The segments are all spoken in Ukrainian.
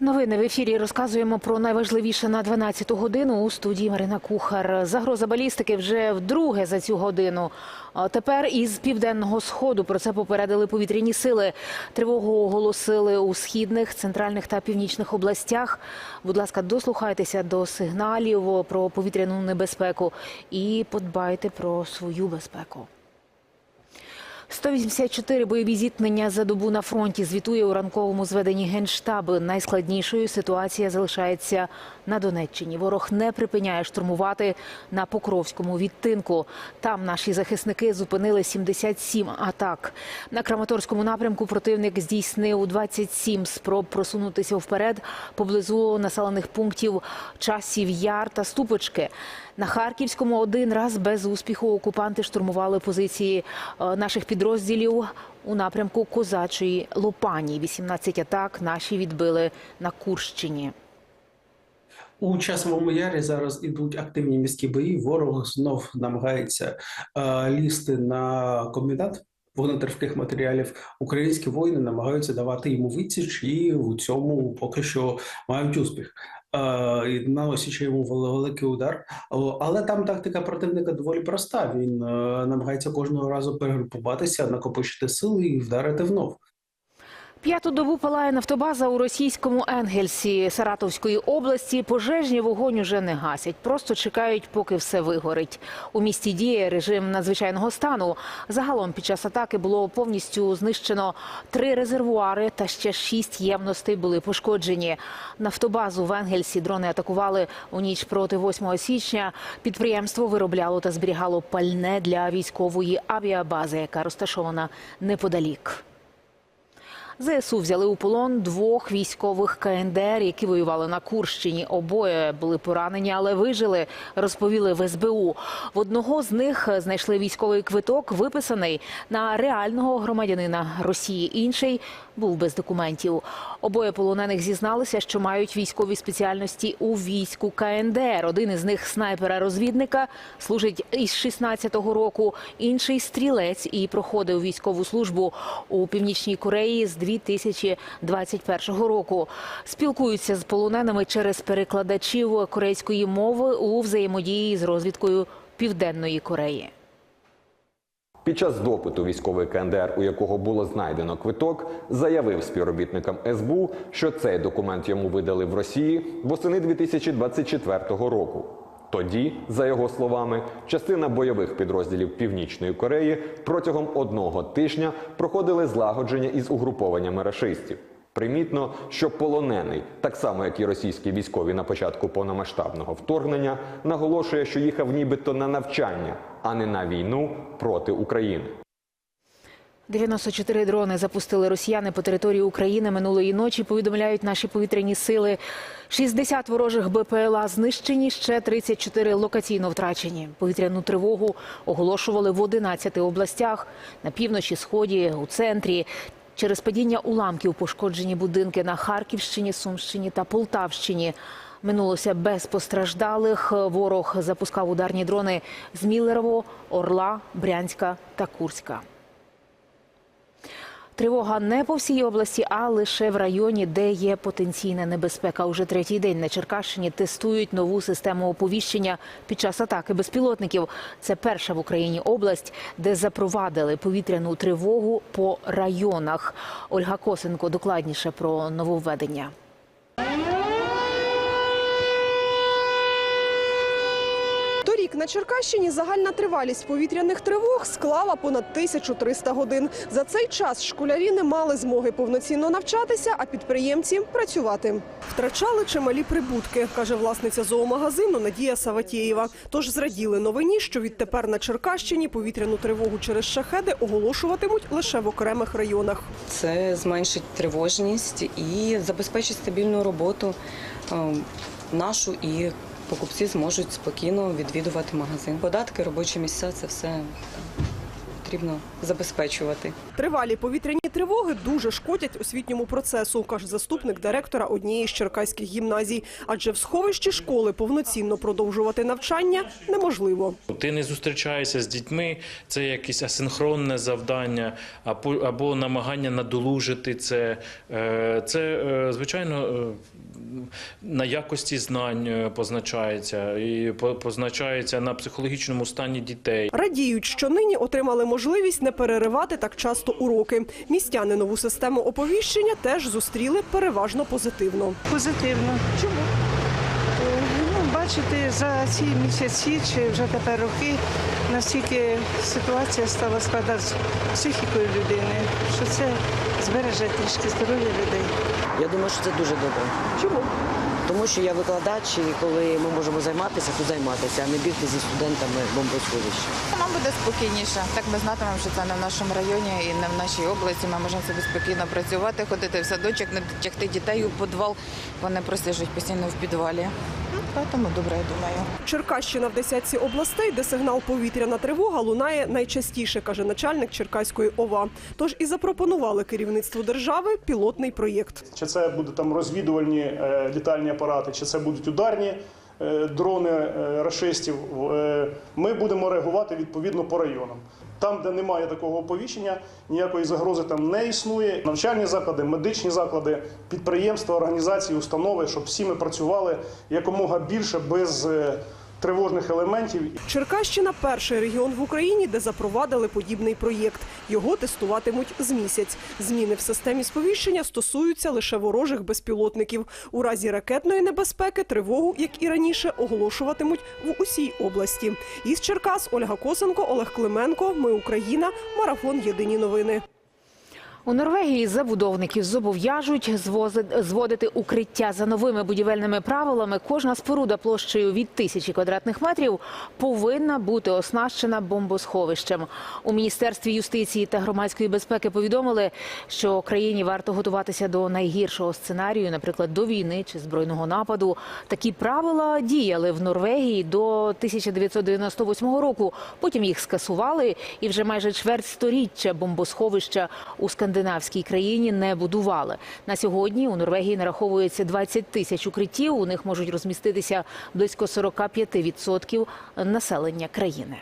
Новини в ефірі розказуємо про найважливіше на 12-ту годину у студії Марина Кухар. Загроза балістики вже вдруге за цю годину. Тепер із південного сходу про це попередили повітряні сили. Тривогу оголосили у східних, центральних та північних областях. Будь ласка, дослухайтеся до сигналів про повітряну небезпеку і подбайте про свою безпеку. 184 бойові зіткнення за добу на фронті звітує у ранковому зведенні Генштабу. Найскладнішою ситуація залишається на Донеччині. Ворог не припиняє штурмувати на Покровському відтинку. Там наші захисники зупинили 77 атак. На Краматорському напрямку противник здійснив 27 спроб просунутися вперед поблизу населених пунктів Часів Яр та Ступочки. На Харківському один раз без успіху окупанти штурмували позиції е, наших підрозділів у напрямку Козачої Лопані. 18 атак наші відбили на Курщині. У часовому ярі зараз ідуть активні міські бої. Ворог знов намагається е, лізти на комбінат вогнетривких матеріалів. Українські воїни намагаються давати йому відсіч, і у цьому поки що мають успіх. Е, і наносячи йому великий удар. Але там тактика противника доволі проста. Він е, намагається кожного разу перегрупуватися, накопичити сили і вдарити внов. П'яту добу палає нафтобаза у російському Енгельсі Саратовської області. Пожежні вогонь уже не гасять, просто чекають, поки все вигорить. У місті діє режим надзвичайного стану. Загалом під час атаки було повністю знищено три резервуари та ще шість ємностей були пошкоджені. Нафтобазу в Енгельсі дрони атакували у ніч проти 8 січня. Підприємство виробляло та зберігало пальне для військової авіабази, яка розташована неподалік. ЗСУ взяли у полон двох військових КНДР, які воювали на Курщині. Обоє були поранені, але вижили, розповіли в СБУ. В одного з них знайшли військовий квиток, виписаний на реального громадянина Росії. Інший був без документів. Обоє полонених зізналися, що мають військові спеціальності у війську КНДР. Один із них снайпера-розвідника служить із 16-го року. Інший стрілець і проходив військову службу у північній Кореї з 2021 року. Спілкуються з полоненими через перекладачів корейської мови у взаємодії з розвідкою Південної Кореї. Під час допиту військовий КНДР, у якого було знайдено квиток, заявив співробітникам СБУ, що цей документ йому видали в Росії восени 2024 року. Тоді, за його словами, частина бойових підрозділів Північної Кореї протягом одного тижня проходили злагодження із угрупованнями рашистів. Примітно, що полонений, так само як і російські військові на початку повномасштабного вторгнення, наголошує, що їхав нібито на навчання, а не на війну проти України. 94 дрони запустили росіяни по території України минулої ночі. Повідомляють наші повітряні сили. 60 ворожих БПЛА знищені, ще 34 локаційно втрачені. Повітряну тривогу оголошували в 11 областях на півночі, сході, у центрі. Через падіння уламків пошкоджені будинки на Харківщині, Сумщині та Полтавщині. Минулося без постраждалих. Ворог запускав ударні дрони з Мілерово, Орла, Брянська та Курська. Тривога не по всій області, а лише в районі, де є потенційна небезпека. Уже третій день на Черкащині тестують нову систему оповіщення під час атаки безпілотників. Це перша в Україні область, де запровадили повітряну тривогу по районах. Ольга Косенко докладніше про нововведення. Торік на Черкащині загальна тривалість повітряних тривог склала понад 1300 годин. За цей час школярі не мали змоги повноцінно навчатися, а підприємці працювати. Втрачали чималі прибутки, каже власниця зоомагазину Надія Саватєєва. Тож зраділи новині, що відтепер на Черкащині повітряну тривогу через шахеди оголошуватимуть лише в окремих районах. Це зменшить тривожність і забезпечить стабільну роботу е, нашу і покупці зможуть спокійно відвідувати магазин. Податки, робочі місця це все потрібно забезпечувати. Тривалі повітряні тривоги дуже шкодять освітньому процесу, каже заступник директора однієї з черкаських гімназій. Адже в сховищі школи повноцінно продовжувати навчання неможливо. Ти не зустрічаєшся з дітьми, це якесь асинхронне завдання або, намагання надолужити це. Е, Це, е, звичайно, е, на якості знань е, позначається і позначається на психологічному стані дітей. Радіють, що нині отримали можливість не переривати так часто уроки. Містяни нову систему оповіщення теж зустріли переважно позитивно. Позитивно. Чому? Ну, бачите, за ці місяці чи вже тепер роки настільки ситуація стала складати з психікою людини, що це збереже трішки здоров'я людей. Я думаю, що це дуже добре. Чому? Тому що я викладач, і коли ми можемо займатися, то займатися, а не бігти зі студентами бомбосховища. Нам буде спокійніше. Так ми знатимемо, що це не в нашому районі і не в нашій області. Ми можемо собі спокійно працювати, ходити в садочок, не тягти дітей у підвал. Вони просто постійно в підвалі. Ну, тому добре, я думаю. Черкащина в десятці областей, де сигнал повітряна тривога лунає найчастіше, каже начальник Черкаської ОВА. Тож і запропонували керівництву держави пілотний проєкт. Чи це будуть там розвідувальні е, літальні апарати, чи це будуть ударні е, дрони е, рашистів. Ми будемо реагувати відповідно по районам. Там, де немає такого оповіщення, ніякої загрози там не існує. Навчальні заклади, медичні заклади, підприємства, організації, установи, щоб всі ми працювали якомога більше без е, тривожних елементів Черкащина перший регіон в Україні, де запровадили подібний проєкт. Його тестуватимуть з місяць. Зміни в системі сповіщення стосуються лише ворожих безпілотників. У разі ракетної небезпеки тривогу, як і раніше, оголошуватимуть в усій області. Із Черкас Ольга Косенко, Олег Клименко. Ми Україна. Марафон. Єдині новини. У Норвегії забудовників зобов'яжуть зводити укриття за новими будівельними правилами. Кожна споруда площею від тисячі квадратних метрів повинна бути оснащена бомбосховищем. У міністерстві юстиції та громадської безпеки повідомили, що країні варто готуватися до найгіршого сценарію, наприклад, до війни чи збройного нападу. Такі правила діяли в Норвегії до 1998 року. Потім їх скасували, і вже майже чверть сторіччя бомбосховища у скандинавській країні не будували. На сьогодні у Норвегії нараховується 20 тисяч укриттів. У них можуть розміститися близько 45% населення країни.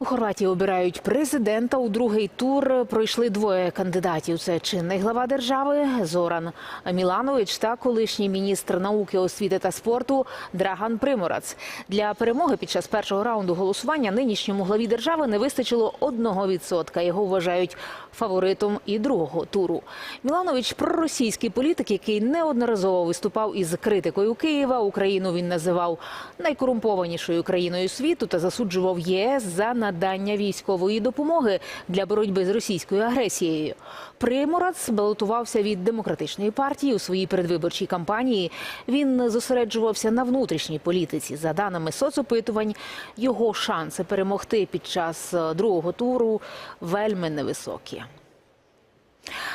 У Хорватії обирають президента. У другий тур пройшли двоє кандидатів. Це чинний глава держави Зоран Міланович та колишній міністр науки, освіти та спорту Драган Приморац. Для перемоги під час першого раунду голосування нинішньому главі держави не вистачило одного відсотка. Його вважають фаворитом і другого туру. Міланович проросійський політик, який неодноразово виступав із критикою Києва. Україну він називав найкорумпованішою країною світу та засуджував ЄС за надання військової допомоги для боротьби з російською агресією. Приморац балотувався від демократичної партії у своїй передвиборчій кампанії. Він зосереджувався на внутрішній політиці. За даними соцопитувань, його шанси перемогти під час е, другого туру вельми невисокі.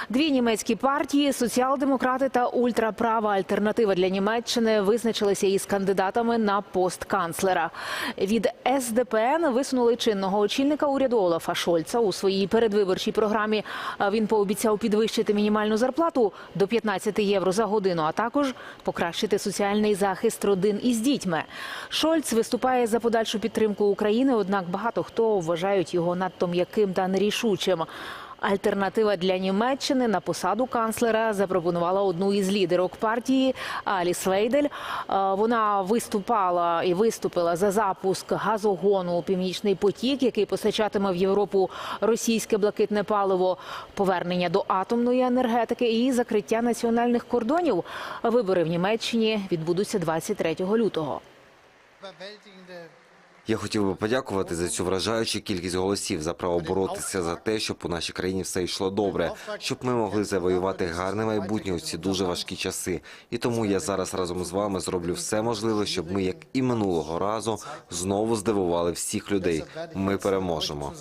Дві німецькі партії соціал-демократи та ультраправа альтернатива для Німеччини визначилися із кандидатами на пост канцлера. Від СДПН висунули чинного очільника уряду Олафа Шольца у своїй передвиборчій програмі. Він пообіцяв підвищити мінімальну зарплату до 15 євро за годину, а також покращити соціальний захист родин із дітьми. Шольц виступає за подальшу підтримку України, однак багато хто вважають його надто м'яким та нерішучим. Альтернатива для Німеччини на посаду канцлера запропонувала одну із лідерок партії Аліс Вейдель. Е, Вона виступала і виступила за запуск газогону Північний потік, який постачатиме в Європу російське блакитне паливо, повернення до атомної енергетики і закриття національних кордонів. Вибори в Німеччині відбудуться 23 лютого. Я хотів би подякувати за цю вражаючу кількість голосів за право боротися за те, щоб у нашій країні все йшло добре, щоб ми могли завоювати гарне майбутнє у ці дуже важкі часи. І тому я зараз разом з вами зроблю все можливе, щоб ми, як і минулого разу, знову здивували всіх людей. Ми переможемо.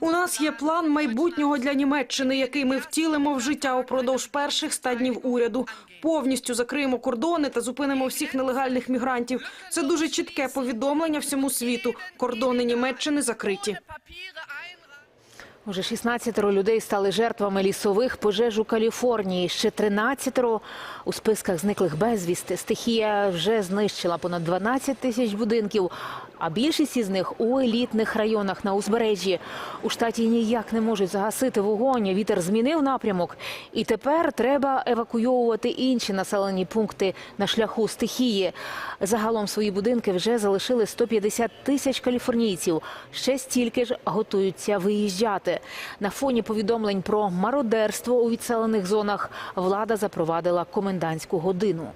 У нас є план майбутнього для Німеччини, який ми втілимо в життя упродовж перших ста днів уряду. Повністю закриємо кордони та зупинимо всіх нелегальних мігрантів. Це дуже чітке повідомлення всьому світу. Кордони Німеччини закриті. Уже 16 людей стали жертвами лісових пожеж у Каліфорнії. Ще 13 у списках зниклих безвісти. Стихія вже знищила понад 12 тисяч будинків, а більшість із них у елітних районах на узбережжі. У штаті ніяк не можуть загасити вогонь. Вітер змінив напрямок, і тепер треба евакуйовувати інші населені пункти на шляху стихії. Загалом свої будинки вже залишили 150 тисяч каліфорнійців. Ще стільки ж готуються виїжджати. На фоні повідомлень про мародерство у відселених зонах влада запровадила комендантську годину.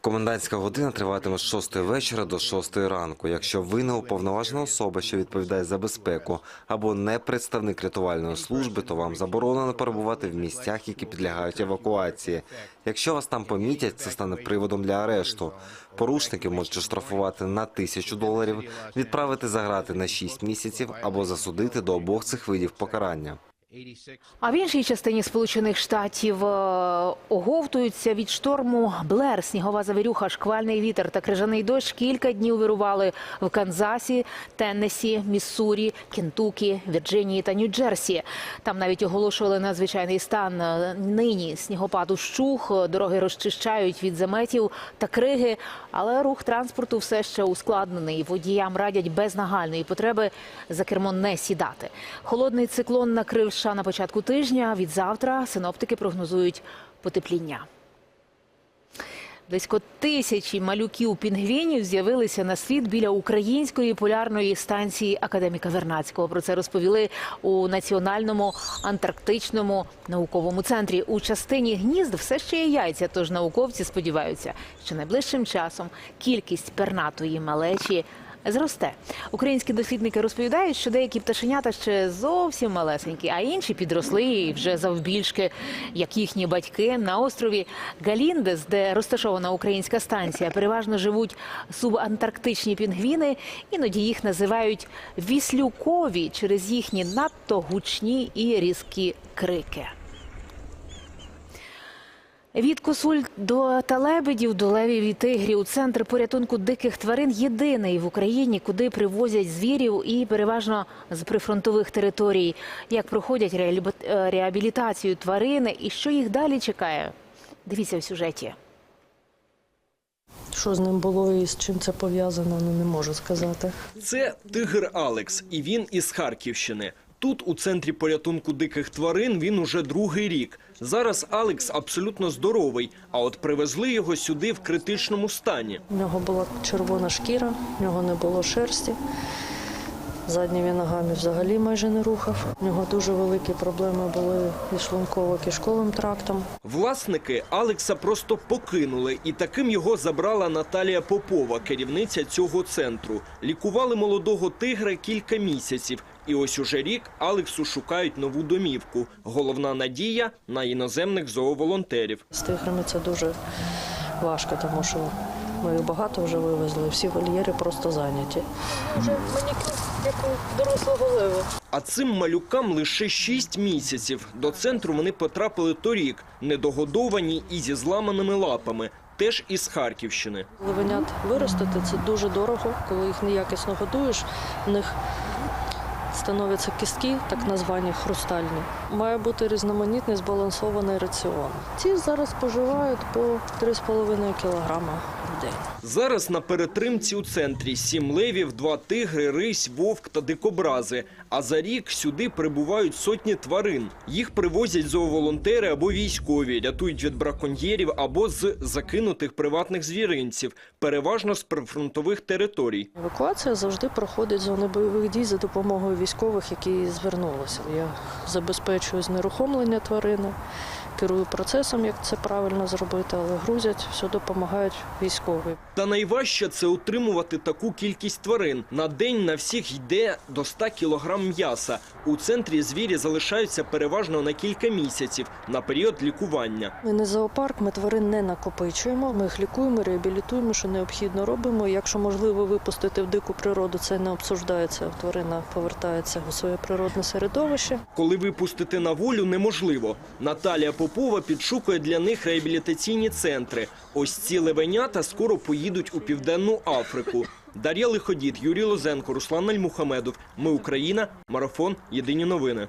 Комендантська година триватиме з 6 вечора до 6 ранку. Якщо ви не уповноважена особа, що відповідає за безпеку, або не представник рятувальної служби, то вам заборонено перебувати в місцях, які підлягають евакуації. Якщо вас там помітять, це стане приводом для арешту. Порушників можуть штрафувати на тисячу доларів, відправити за грати на 6 місяців або засудити до обох цих видів покарання. А в іншій частині Сполучених Штатів е, оговтуються від шторму Блер. Снігова завірюха, шквальний вітер та крижаний дощ кілька днів вирували в Канзасі, Теннесі, Міссурі, Кентукі, Вірджинії та Нью-Джерсі. Там навіть оголошували надзвичайний стан. Е, Нині снігопад ущух, дороги розчищають від заметів та криги, але рух транспорту все ще ускладнений. Водіям радять без нагальної потреби за кермо не сідати. Холодний циклон накрив США на початку тижня. Від завтра синоптики прогнозують потепління. Близько тисячі малюків пінгвінів з'явилися на світ біля української полярної станції академіка Вернацького. Про це розповіли у національному антарктичному науковому центрі. У частині гнізд все ще є яйця, тож науковці сподіваються, що найближчим часом кількість пернатої малечі. Зросте українські дослідники розповідають, що деякі пташенята ще зовсім малесенькі, а інші підросли і вже завбільшки, як їхні батьки на острові Галіндес, де розташована українська станція. Переважно живуть субантарктичні пінгвіни. Іноді їх називають віслюкові через їхні надто гучні і різкі крики. Від косуль до талебедів, до левів і тигрів. Центр порятунку диких тварин єдиний в Україні, куди привозять звірів і переважно з прифронтових територій. Як проходять е, реабілітацію тварини і що їх далі чекає? Дивіться в сюжеті. Що з ним було і з чим це пов'язано, ну не можу сказати. Це тигр Алекс, і він із Харківщини. Тут, у центрі порятунку диких тварин, він уже другий рік. Зараз Алекс абсолютно здоровий, а от привезли його сюди в критичному стані. У нього була червона шкіра, в нього не було шерсті. Задніми ногами взагалі майже не рухав. У нього дуже великі проблеми були із шлунково-кишковим трактом. Власники Алекса просто покинули, і таким його забрала Наталія Попова, керівниця цього центру. Лікували молодого тигра кілька місяців. І ось уже рік Алексу шукають нову домівку. Головна надія на іноземних зооволонтерів. З тиграми це дуже важко, тому що ми їх багато вже вивезли, всі вольєри просто зайняті. Вже мені як у дорослого лева. А цим малюкам лише 6 місяців. До центру вони потрапили торік, недогодовані і зі зламаними лапами, теж із Харківщини. Левенят виростити це дуже дорого, коли їх неякісно годуєш. В них становляться кістки, так названі хрустальні. Має бути різноманітний збалансований раціон. Ці зараз споживають по 3,5 кілограма в. Зараз на перетримці у центрі сім левів, два тигри, рись, вовк та дикобрази. А за рік сюди прибувають сотні тварин. Їх привозять зооволонтери або військові, рятують від браконьєрів або з закинутих приватних звіринців, переважно з прифронтових територій. Евакуація завжди проходить зони бойових дій за допомогою військових, які звернулися. Я забезпечую знерухомлення тварини. Керую процесом, як це правильно зробити, але грузять, все допомагають військові. Та найважче це утримувати таку кількість тварин. На день на всіх йде до 100 кілограм м'яса. У центрі звірі залишаються переважно на кілька місяців на період лікування. Ми не зоопарк, ми тварин не накопичуємо. Ми їх лікуємо, реабілітуємо, що необхідно робимо. Якщо можливо випустити в дику природу, це не обсуждається. Тварина повертається у своє природне середовище. Коли випустити на волю неможливо. Наталія Попова підшукує для них реабілітаційні центри. Ось ці левенята скоро поїдуть у Південну Африку. Дар'я Лиходіт, Юрій Лозенко, Руслан Альмухамедов. Ми Україна. Марафон. Єдині новини.